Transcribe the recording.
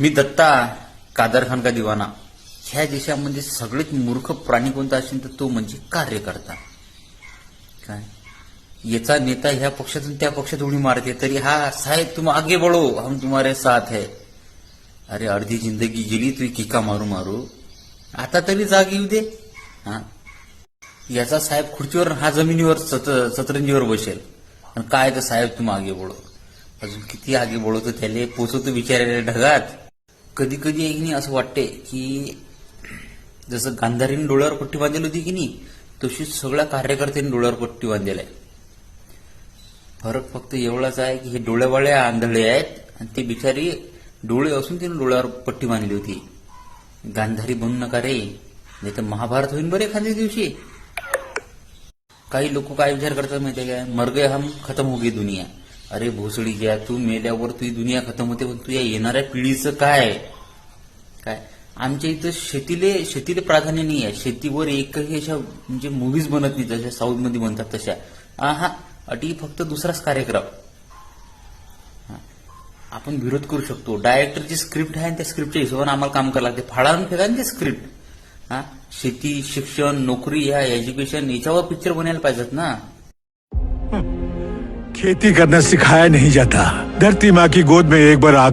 मी दत्ता कादरखान का दिवाना. ह्या देशामध्ये सगळेच मूर्ख प्राणी कोणता असेल तर तो म्हणजे कार्यकर्ता. काय? याचा नेता ह्या पक्षातून त्या पक्षात उडी मारते तरी हा साहेब तुम आगे बढो हम तुम्हारे साथ है. अरे अर्धी जिंदगी गेली तुझी किका मारू मारू. आता तरी जाग येऊ दे. हा? याचा साहेब खुर्चीवर हा जमिनीवर सतरंजीवर बसेल. आणि काय तर साहेब तुम आगे बोळो अजून किती आगे बोळवतो त्याला पोचवतो बिचारायला ढगात. कधी कधी एक नाही असं वाटते की जसं गांधारीने डोळ्यावर पट्टी बांधली होती की नाही तशीच सगळ्या कार्यकर्त्यांनी डोळ्यावर पट्टी बांधलेला आहे फरक फक्त एवढाच आहे की हे डोळेवाळे आंधळे आहेत आणि ते बिचारी डोळे असून तिने डोळ्यावर पट्टी बांधली होती. गांधारी बनू नका रे नाही तर महाभारत होईन बरे एखाद्या दिवशी. काही लोक काय विचार करतात माहिती काय मर हम खतम हो गई दुनिया. अरे भोसडी घ्या तू मेल्यावर तुझी दुनिया खतम होते पण तुझ्या येणाऱ्या पिढीचं काय? काय? आमच्या इथं शेतीले शेतीले प्राधान्य नाही आहे. शेतीवर एकही अशा म्हणजे मुव्हीज बनत नाही जशा साऊथमध्ये बनतात तशा. हा अटी फक्त दुसराच कार्यक्रम. आपण विरोध करू शकतो. डायरेक्टरची स्क्रिप्ट आहे त्या स्क्रिप्टच्या हिशोबाने आम्हाला काम करावं लागते. फाळावून फेका ना ते स्क्रिप्ट हा? शेती शिक्षण नोकरी या एज्युकेशन याच्यावर पिक्चर बनायला पाहिजेत ना. खेती करना सिखाया नहीं जाता। धरती माँ की गोद में एक बार आकर